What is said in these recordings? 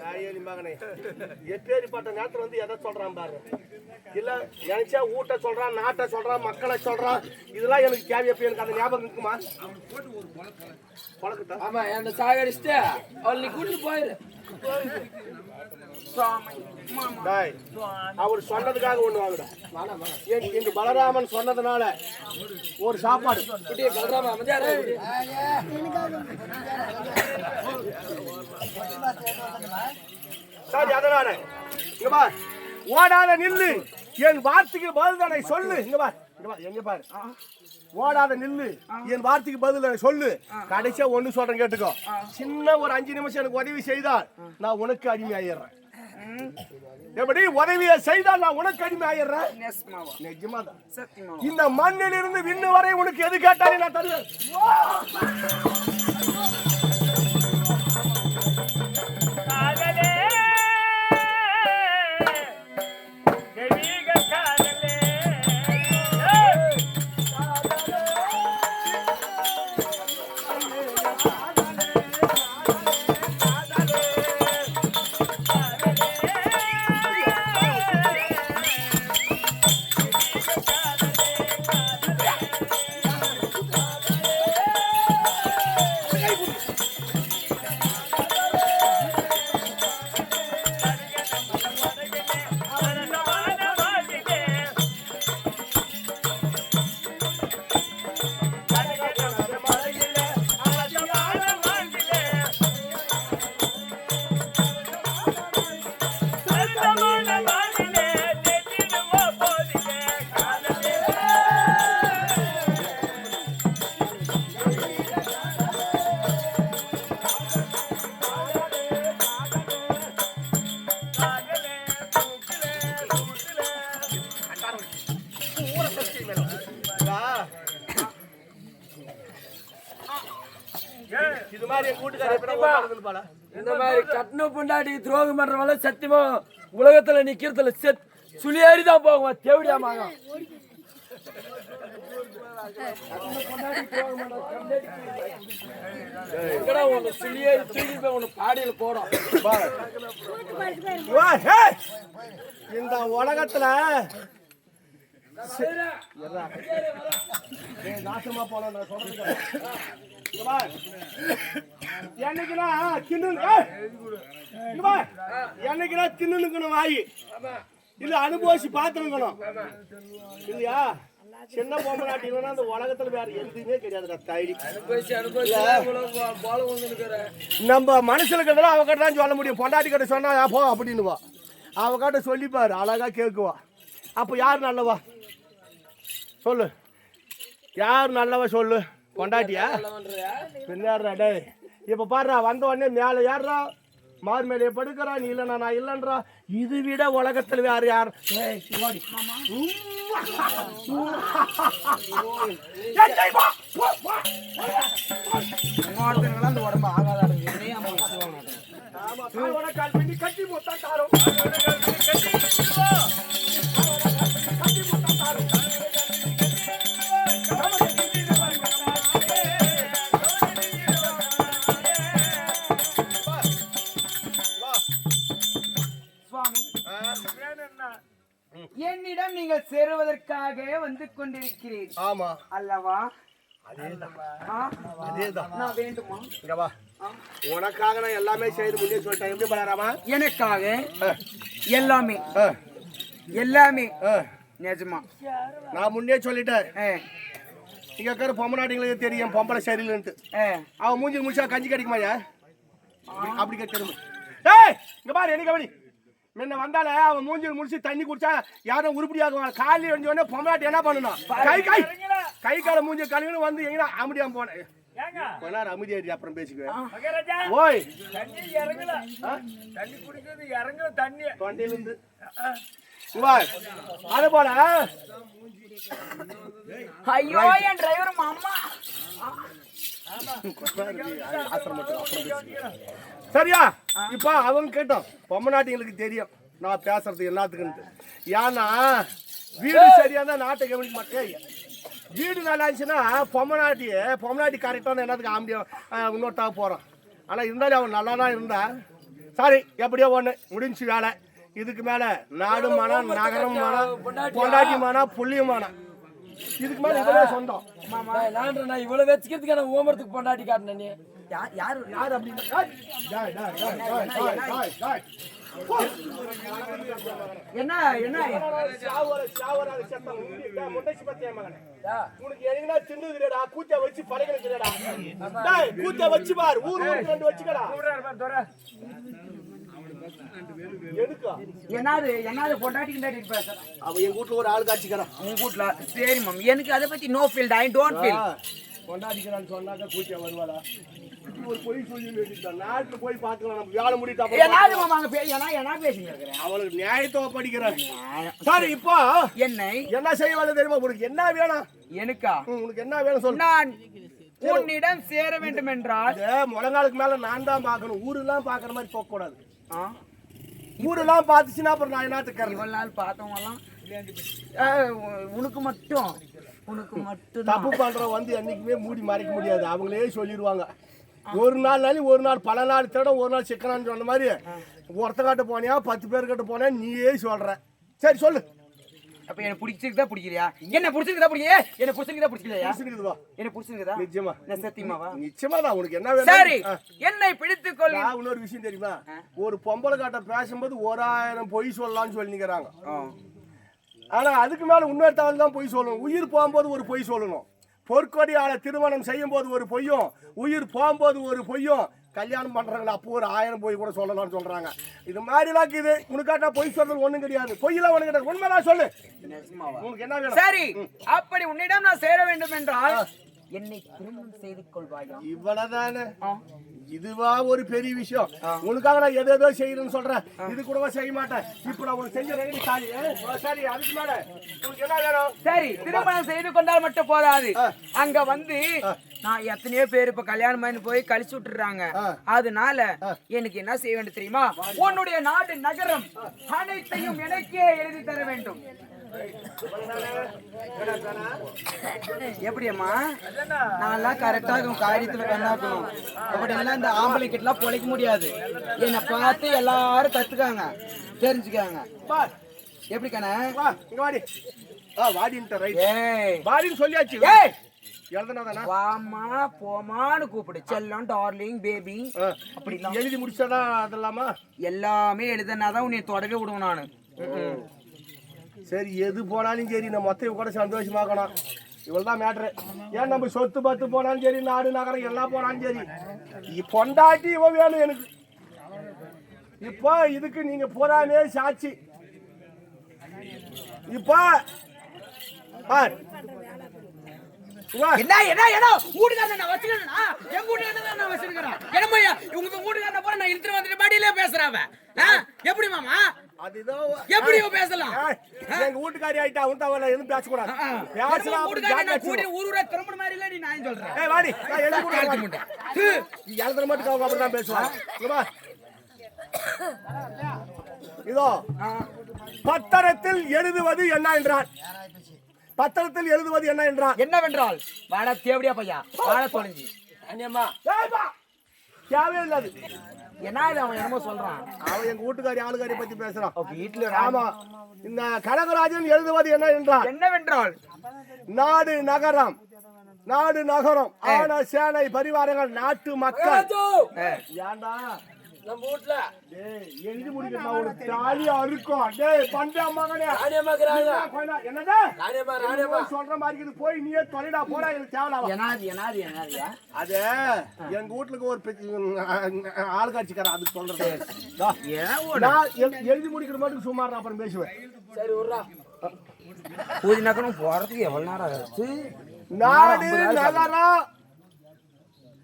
காயேரி மகனே எப்பேரிப்பட்ட நேரத்துல வந்து எதை சொல்றான் பாரு? இல்ல நினைச்சா ஊட்ட சொல்றான் நாட்டை சொல்றான் மக்களை சொல்றான். இதெல்லாம் எனக்கு தேவை எப்ப எனக்கு அந்த ஞாபகம் இருக்குமா? ஆமா என்ன சாகடிச்சுட்டு. அவள் நீ கூட்டிட்டு போயிரு. அவர் சொன்னதுக்காக ஒண்ணு வாங்குடா. இங்க பலராமன் சொன்னதுனால ஒரு சாப்பாடு. சரி அதனால இங்க பார். ஓடாத நில்லு. என் வார்த்தைக்கு பதில் தானே சொல்லு. இங்க பார். எங்க பாரு? ஓடாத நில்லு. என் வார்த்தைக்கு பதில் தானே சொல்லு. கடைசியா ஒண்ணு சொல்றேன் கேட்டுக்கோ. சின்ன ஒரு அஞ்சு நிமிஷம் எனக்கு உதவி செய்தால் நான் உனக்கு அடிமை ஆயிடுறேன் எப்படி உதவியை செய்தால் நான் உனக்கு அடிமை ஆயிடுறேன்? நிஜமாதான். சத்தியமாவா இந்த மண்ணில் இருந்து விண்ணு வரை உனக்கு எது கேட்டாலும் நான் தருவேன். கட்டண பொண்டாட்டி துரோகம் பண்றவங்கள சத்தியமா உலகத்துல நிக்கிறதுல செத் சுழியேறி தான் தூக்கி போய் உன்னை பாடியில போடும்! இந்த உலகத்துல நாசமா போல நான் சொல்றது என்னைக்குனா தின்னு இங்க பார். என்னைக்குனா தின்னுக்கணும் வாயி இல்ல அனுபவிச்சு பார்த்துருக்கணும் இல்லையா சின்ன பொம்மநாட்டி இல்லைன்னா அந்த உலகத்துல வேற எதுவுமே கிடையாதுடா தைரி போல நம்ம மனசுல இருக்கிறதெல்லாம் அவகிட்ட தான் சொல்ல முடியும். பொண்டாட்டி கிட்ட சொன்னா போ அப்படின்னுவா. அவகிட்ட சொல்லிப்பாரு அழகா கேட்குவா அப்போ யார் நல்லவா? சொல்லு. யார் நல்லவா சொல்லு? பொண்டாட்டியா? பின்னாடுறா டேய். இப்போ பாடுறா வந்த உடனே மேலே யாருடா மார் மேலே படுக்கிறா நீ இல்லைண்ணா நான் இல்லைன்றா. இது விட உலகத்தில் வேற யார். அந்த உடம்பு ஆகாத கட்டி மொத்தம் சேருவதற்காக வந்து கொண்டிருக்கிறீர் ஆமா. அல்லவா? உனக்காக நான் எல்லாமே செய்து முன்னே சொல்லிட்டேன். எப்படி பண்ணாராமா எனக்காக எல்லாமே. எல்லாமே. நிஜமா. நான் முன்னே சொல்லிட்டேன். இங்க இருக்கிற பொம்மநாட்டிங்களுக்கு தெரியும் பொம்பளை சரியில்லைன்ட்டு அவன் மூஞ்சி முடிச்சா கஞ்சி கிடைக்குமாயா அப்படி கேட்கணும் ஏய் இங்க பாரு என்ன கவனி. முன்ன வந்தாலே அவன் மூஞ்சி முடிச்சு தண்ணி குடிச்சா யாரும் உருப்படியாகுவான் காலையில் எழுந்த உடனே பொம்மநாட்டி என்ன பண்ணணும் கை கை. கை கால மூஞ்சி கழுவின்னு வந்து எங்கன்னா அமைதியாம போனேன் ஏங்க? கொஞ்ச நேரம் அமைதியாடி அப்புறம் பேசிக்குவேன். மகாராஜா ஓய். தண்ணி இறங்கல. தண்ணி குடிக்கிறது இறங்கல தண்ணி. தொண்டையிலிருந்து அது போல ஐயோ என் டிரைவர் மாமா சரியா? இப்ப அவங்க கேட்டோம் பொம்மநாட்டிங்களுக்கு தெரியும். நான் பேசுறது எல்லாத்துக்குன்ட்டு. ஏன்னா வீடு சரியா தான் நாட்டை கவனிக்க மாட்டேன். வீடு நல்லா இருந்துச்சுன்னா பொம்மநாட்டி பொம்மநாட்டி கரெக்டான என்னத்துக்கு ஆம்பியம் இன்னொருத்தாக போகிறோம் ஆனால் இருந்தாலும் அவன் நல்லா தான் இருந்தா. சாரி எப்படியோ ஒன்று முடிஞ்சு வேலை. இதுக்கு மேலே நாடு மானம் நகரம் மானம் பொண்டாட்டி மானம் புள்ளியும் மானம் இதுக்கு மேலே இதே சொந்தம். நான் இவ்வளவு வச்சுக்கிறதுக்கான ஓமரத்துக்கு பொண்டாட்டி காட்டினேன்? யார் யார் யார்? அப்படின்னு. என்ன என்ன? சாவர, சாவர, அது செத்தவன். உன்னை- டேய், முட்டைச்சி பத்தியா மகனே? உனக்கு எதுனா தின்னுதுடா? கூச்ச வச்சு பழகிறதுடா டேய் கூச்ச வச்சு பார். ஊர் ஊருக்கு ரெண்டு வச்சுக்கடா. எதுக்கா? என்னது என்னது பொண்டாட்டி கிண்டாட்டி பேசுறேன் அவன் எங்க வீட்டுல ஒரு ஆள் காட்சிக்கிறான் உங்க வீட்ல சரி மம்மி. எனக்கு அதை பத்தி no feel I don't feel கொண்டாடிக்கிறான்னு சொன்னாக்க கூச்ச வருவாளா? ஒரு பொய் சொல்லி வேண்டியதுதான் நாட்டுல போய் பாத்துக்கலாம் நம்ம வேலை முடிட்டா என்னது மாமா அங்க பே என்ன பேசிட்டு இருக்கிறேன். அவளுக்கு நியாயத்தை படிக்கிறான் சரி இப்போ என்னை என்ன செய்வாள் தெரியுமா? உனக்கு என்ன வேணும்? எனக்கா? உனக்கு என்ன வேணும் சொல்லு. நான் உன்னிடம் சேர வேண்டும் என்றால் முழங்காலுக்கு மேல நான் தான் பார்க்கணும். ஊரெல்லாம் பார்க்குற மாதிரி போக கூடாது ஊரெல்லாம் பார்த்துச்சுன்னா அப்புறம் நான் என்னத்துக்கு இவ்வளவு நாள் பார்த்தவங்க எல்லாம் ஆ, உனக்கு மட்டும். உனக்கு மட்டும் தப்பு பண்றவன் வந்து என்னைக்குமே மூடி மறைக்க முடியாது. அவங்களே சொல்லிடுவாங்க ஒரு நாள் நாளையும் ஒரு நாள் பல நாள் தேட ஒரு நாள் சிக்கனான்னு சொன்ன மாதிரி ஒருத்தக்காட்ட போனியா பத்து பேர் கிட்ட போனியா நீயே சொல்ற. சரி சொல்லு. அப்ப எனக்கு பிடிச்சிருக்குதா பிடிக்கலையா? என்ன பிடிச்சிருக்குதா பிடிக்கலையா? என்ன பிடிச்சிருக்குதா பிடிக்கலையா? பிடிச்சிருக்குதுவா. என்ன பிடிச்சிருக்குதா? நிச்சயமா என்ன சத்தியமாவா? நிச்சயமா தான் உனக்கு என்ன வேணும் சரி. என்னை பிடித்துக் கொள். நான் இன்னொரு விஷயம் தெரியுமா? ஒரு பொம்பளை காட்ட பேசும்போது ஓராயிரம் பொய் சொல்லலாம்னு சொல்லிக்கிறாங்க ஆனா அதுக்கு மேல இன்னொருத்தவன் தான் பொய் சொல்லணும். உயிர் போகும்போது ஒரு பொய் சொல்லணும். பொற்கொடி ஆளை திருமணம் செய்யும் போது ஒரு பொய்யும் உயிர் போகும்போது ஒரு பொய்யும் கல்யாணம் பண்றாங்களா அப்போ ஒரு ஆயிரம் பொய் கூட சொல்லலாம்னு சொல்றாங்க. இது மாதிரிலாம் இது உனக்காட்டா பொய் சொல்றது ஒண்ணும் கிடையாது. பொய்யெல்லாம் ஒண்ணு கிடையாது. உண்மைதான் சொல்லு. உனக்கு என்ன வேணும்? சரி. அப்படி உன்னிடம் நான் சேர வேண்டும் என்றால் என்னை திருமணம் செய்து கொள்வாயா? இவ்வளவுதானே. இதுவா ஒரு பெரிய விஷயம். உனக்காக நான் எதோ ஏதோ செய்யறேன்னு சொல்றேன். இது கூடவா செய்ய மாட்டேன். இப்ப நான் உனக்கு செஞ்ச ரெடி சாரி சரி அதுக்கு மேல. உனக்கு என்ன வேணும்? சரி திருமணம் செய்து கொண்டால் மட்டும் போதாது. அங்க வந்து நான் எத்தனையோ பேர் இப்ப கல்யாணம் பண்ணி போய் கழிச்சு விட்டுறாங்க. அதனால எனக்கு என்ன செய்ய வேண்டும் தெரியுமா? உன்னுடைய நாடு நகரம் அனைத்தையும் எனக்கே எழுதி தர வேண்டும். எப்படியம்மா? நான்லாம் கரெக்டாக காரியத்துல கண்ணாக்கணும் அப்படி எல்லாம் இந்த ஆம்பளை கிட்டலாம் பொழைக்க முடியாது. என்னை பார்த்து எல்லாரும் கத்துக்காங்க தெரிஞ்சுக்காங்க. எப்படி கண்ணா? வாடி. ஆ வாடின்ட்ட ரைட் ஏய். வாடின்னு சொல்லியாச்சு. ஏய். வாமா போமான்னு கூப்பிடு. செல்லம் டார்லிங் பேபி அப்படிலாம். எழுதி முடிச்சாதான் அதெல்லாமா? எல்லாமே எழுதுனாதான் உன்னை தொடவே விடுவேன் நானு. சரி எது போனாலும் சரி நம்ம மொத்த கூட சந்தோஷமாக்கணும். இவ்வளவு தான் மேட்ரு ஏன் நம்ம சொத்து பத்து போனாலும் சரி நாடு நகரம் எல்லாம் போனாலும் சரி? இ- பொண்டாட்டி இவ வேணும் எனக்கு. இப்போ இதுக்கு நீங்க போறாமே சாட்சி. இப்போ பார். வா. என்ன என்ன என்ன வீட்டுக்காரன் நான் வச்சுக்கிறேனா? என் வீட்டுக்காரன் நான் வச்சிருக்கிறேன் என்னம்மா உங்க வீட்டுக்காரன் போற நான் இழுத்துட்டு வந்துட்டு பாடியிலே பேசுறாவ எப்படி மாமா? அதுதான் எப்படி பேசலாம். எங்க வீட்டுக்காரி ஆயிட்டா அவன் தவிர எதுவும் பேசக்கூடாது. பேசலாம் அப்படி வீட்டுக்காரன் நான் ஜாக்கிரதை கூட்டி ஊர் ஊரா திரும்ப மாதிரி இல்ல நீ நான் சொல்றேன்? ஏய் வாடி நான் எழுதி கொடுக்க காலத்து வாடி. முட்டை. நீ எழுதுற மட்டும் அவங்க அப்படி தான் பேசுவாங்க. இங்க வா. இதோ பத்திரத்தில் எழுதுவது என்ன என்றான் பத்திரத்தில் எழுதுவது என்ன என்றான் என்னவென்றால் வாடா தேவடியா பையா வாடா தொலைஞ்சி அண்ணியம்மா என்ன இது அவன் என்னமோ சொல்றான்? அவன் எங்க வீட்டுக்காரி ஆளுகாரி பத்தி பேசுறான். வீட்டுல ஆமா. இந்த கனகராஜன் எழுதுவது என்ன என்றான் என்னவென்றால்? நாடு நகரம். நாடு நகரம். ஆன சேனை பரிவாரங்கள் நாட்டு மக்கள். ஏன்டா நம்ம எழுதி முடிக்கணும் ஒரு இருக்கும் டேய் பண்ட மகனே ராணியம்மா இருக்கிறாங்க. கொஞ்சம் என்னடா ராணியம்மா ராணியம்மா. சொல்ற மாதிரி இருக்குது. போய் நீயே தொலைடா போடா எனக்கு எனாது எனாதியா அது எங்க வீட்டுக்கு ஒரு ஆள் காட்சிக்காரன் அதுக்கு சொல்றது. நான் எழுதி முடிக்கிற மட்டும் சும்மா இரு, அப்புறம் பேசுவேன். சரி விட்றா. பூஜை நக்கணும் போறதுக்கு எவ்வளவு நேரம் ஆச்சு நாடு நகரம்.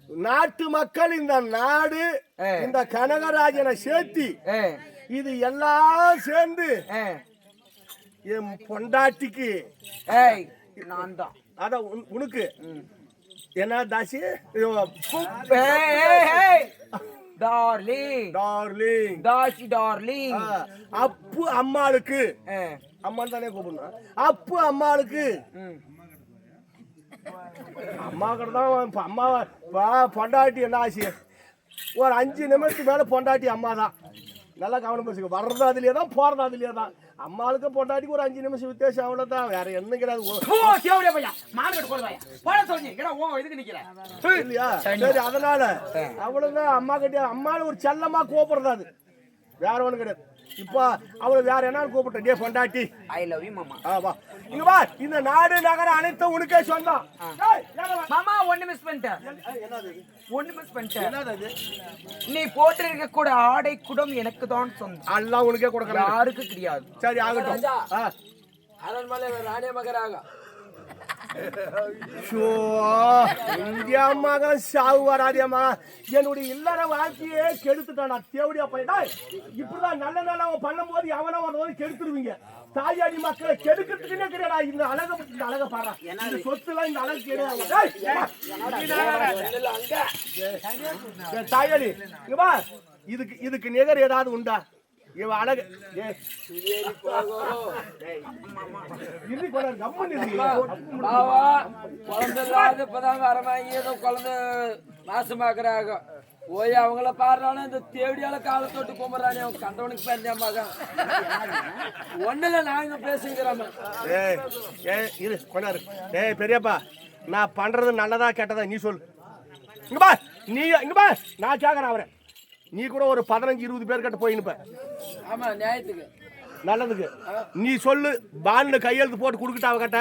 நாட்டு மக்கள் இந்த நாடு. இந்த கனகராஜனை சேர்த்தி இது எல்லாம் சேர்ந்து என் பொண்டாட்டிக்கு நான் தான் அத உன்- உனக்கு. என்ன தாசி? டார்லிங் டார்லிங் தாசி டார்லிங் அப்பு அம்மாளுக்கு. ஏ. அம்மான்னு தானே கூப்பிடணும். அப்பு அம்மாளுக்கு. அம்மா கிட்ட தான் இப்போ அம்மா வா பொண்டாட்டி என்ன ஆச்சு? ஒரு அஞ்சு நிமிஷத்துக்கு மேலே பொண்டாட்டி அம்மா தான். நல்லா கவனம் வச்சுக்க வர்றது அதுலேயே தான் போகிறது அதுலேயே தான். அம்மாளுக்கு பொண்டாட்டிக்கு ஒரு அஞ்சு நிமிஷம் வித்தியாசம் அவ்வளோதான் வேற என்ன கிடையாது. இல்லையா? சரி அதனால அவ்வளவுதான். அம்மா கிட்ட அம்மால ஒரு செல்லமா கூப்பிடுறது அது. வேற ஒண்ணும் கிடையாது. இப்போ அவளை வேற என்ன கூப்பிட்ட டே பொண்டாட்டி. ஐ லவ் யூ மாமா ஆ வா. இங்க வா இந்த நாடு நகரம் அனைத்தும் உனக்கே சொந்தம். மாமா ஒண்ணு மிஸ் பண்ணிட்டேன். ஏய், என்னது இது? ஒண்ணு மிஸ் பண்ணிட்டேன். என்னது அது? நீ போட்டிருக்க கூட ஆடை குடம் எனக்கு தான் சொந்தம். எல்லாம் உனக்கே கொடுக்குறேன் யாருக்கு கிடையாது. சரி ஆகட்டும். ஆ. அரண்மனை ராணிய மகராக. இந்தியா மகன் சாவு வராதியா மகன் என்னுடைய இல்லற வாழ்க்கையே கெடுத்துட்டான். தேவடியா போயிட்டா இப்படிதான் நல்ல நல்லவன் பண்ணும்போது எவனோ ஒருவன் கெடுத்துருவீங்க. தாயாடி மக்களை கெடுக்கிறதுக்குன்னே கிடையாடா இந்த அழக இந்த அழக பாடுறா. இந்த சொத்துலாம் இந்த அழகு கிடையாது தாயாடி இதுக்கு இதுக்கு நிகர் ஏதாவது உண்டா? இவ அழகு. ஏய், இரு கொண்டா, கம்முன்னு இரு. பாவா குழந்தை இல்லாத இப்பதாங்க அரமாங்கி ஏதோ குழந்தை நாசமாக்குறாங்க. போய் அவங்கள பாடுறானே இந்த தேவடியால காலை தொட்டு கும்பிட்றானே அவன் கண்டவனுக்கு பிறந்த மகன் ஒண்ணுல நாங்க பேசுங்கிறோம் ஏய் இரு கொண்டாரு ஏய் பெரியப்பா நான் பண்றது நல்லதா கெட்டதா நீ சொல்லு. இங்க பா நீ இங்க பா நான் கேக்குறேன் அவரை. நீ கூட ஒரு பதினஞ்சு இருபது பேர் கிட்ட போயினுப்ப ஆமா நியாயத்துக்கு. நல்லதுக்கு. நீ சொல்லு பாண்டு கையெழுத்து போட்டு கொடுக்கிட்ட அவகிட்ட.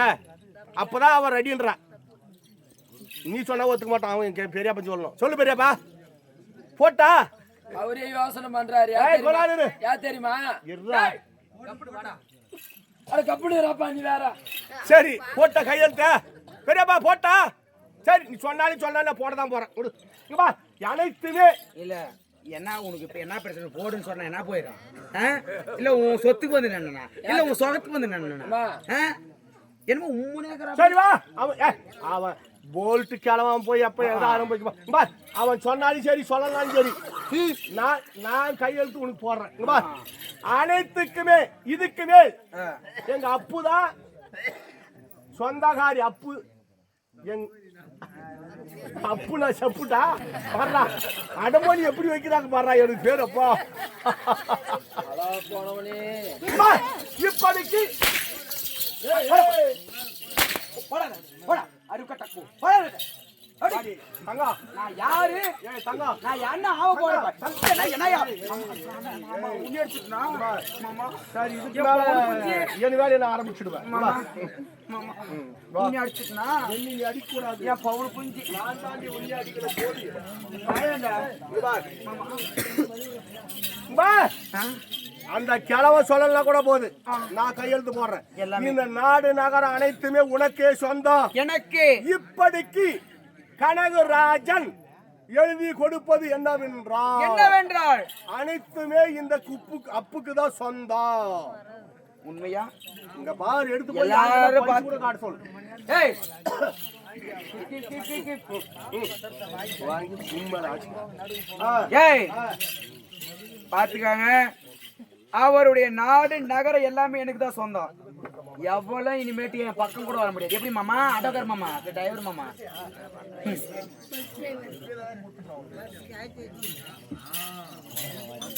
அப்பதான் அவன் ரெடின்றான் நீ சொன்னா ஒத்துக்க மாட்டான். அவன் கே- பெரியப்பா சொல்லணும். சொல்லு பெரியப்பா. போட்டா. அவரே யோசனை பண்றாரு. யா ஏய், தெரியுமா? அட கப்புடுறாப்பா நீ வேற. சரி போட்ட கையெழுத்த. பெரியப்பா போட்டா. சரி நீ சொன்னாலும் சொன்னாலும் போட தான் போறேன். கொடு இங்க பா அனைத்துமே இல்ல. என்ன உனக்கு இப்ப என்ன பிரச்சனை? போடுன்னு சொன்னா என்ன போயிடும்? இல்ல உன் சொத்துக்கு வந்து நின்னா இல்ல உன் சொகத்துக்கு வந்து நின்னா. என்னமோ உம்முனேக்கிற சரி வா. அவன் அவன் போல்ட்டு கிளவான் போய் அப்ப எதாவது ஆரம்பிக்குமா பார், அவன் சொன்னாலும் சரி சொல்லலாலும் சரி. நான் நான் கையெழுத்து உனக்கு போடுறேன். பார், அனைத்துக்குமே இதுக்குமே எங்க அப்பு தான் சொந்தகாரி அப்பு. எங் அப்பு நான் பாடுறா அடமோனி எப்படி வைக்கிறாங்க பாடுறா எனக்கு பேர் அப்பா. இப்போதைக்கு. போடா போடா. அருக்கட்டக்கு போடா பாடி, தங்கம் நான் யாரு? ஏய் தங்கம் நான் என்ன ஆக போறேன்? என்ன என்னையா உன்னி அடிச்சுட்டா மாமா. சரி இதுக்கு மேல என் வேலையை நான் ஆரம்பிச்சிடுவேன். நீ என் பவுல் நான் தாண்டி அடிக்கிற? அந்த கிழவ சொல்லலாம் கூட போகுது நான் கையெழுத்து போடுறேன். இந்த நாடு நகரம் அனைத்துமே உனக்கே சொந்தம். எனக்கு. இப்படிக்கு கனகராஜன் எழுதி கொடுப்பது என்னவென்றால் என்னவென்றால்? அனைத்துமே இந்த குப்பு அப்புக்கு தான் சொந்தம். உண்மையா? இங்க பாரு எடுத்து போய் எல்லாரும் பார்த்து- கூட காட்ட சொல்லு ஏய்! வாங்கி ஏய். பாத்துக்காங்க அவருடைய நாடு நகரம் எல்லாமே எனக்கு தான் சொந்தம். எவ்வளவு இனிமேட்டு என் பக்கம் கூட வர முடியாது. எப்படி மாமா? ஆட்டோக்கார் மாமா டிரைவர் மாமா.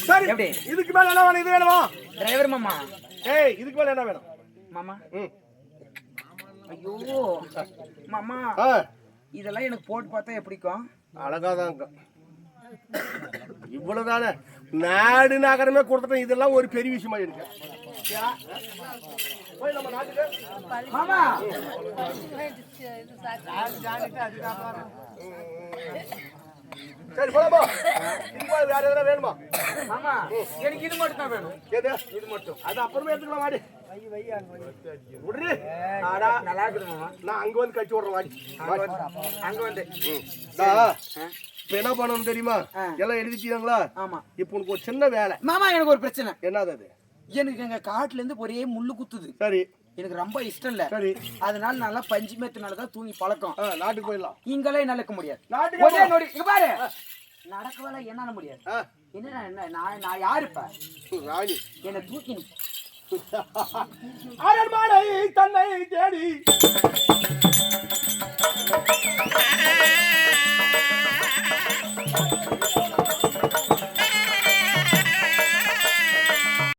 சரி எப்படி? இதுக்கு மேல என்ன வேணும்? இது வேணுமா? டிரைவர் மாமா. ஏய் இதுக்கு மேல என்ன வேணும்? மாமா. ம். ஐயோ மாமா. இதெல்லாம் எனக்கு போட்டு பார்த்தா எப்படிக்கும் அழகாதான் இருக்கும். இவ்வளவுதானே? நாடு நகரமே கொடுத்துட்டோம் இதெல்லாம் ஒரு பெரிய விஷயமா இருக்கு. சரி போலாம்? வேற எதனா வேணுமா? மாமா எனக்கு இது மட்டும் தான் வேணும் இது மட்டும். அது அப்புறமே எடுத்துக்கலாம் விடுறி ஆடா. நல்லா நான் அங்க வந்து கட்டி விடுறேன் வாடி அங்க வந்து அங்க வந்து. டா, இப்ப என்ன பண்ணணும் தெரியுமா. எல்லாம் எழுதிட்டீங்களா? ஆமா. இப்ப உனக்கு ஒரு சின்ன வேலை. மாமா எனக்கு ஒரு பிரச்சனை. என்னது அது? எனக்கு எங்க காட்டுல இருந்து ஒரே முள்ளு குத்துது. சரி. எனக்கு ரொம்ப இஷ்டம் இல்ல. சரி. அதனால நல்லா பஞ்சு மேத்துனால தான் தூங்கி பழக்கம். நாட்டுக்கு போயிடலாம். இங்கெல்லாம் நடக்க முடியாது. நாட்டுக்கு நொடி இங்க பாரு. நடக்கவல என்னால முடியாது. என்ன? நான் நான் யாரு இப்ப? ராணி. என்ன தூக்கி அரண்மனை தன்னை தேடி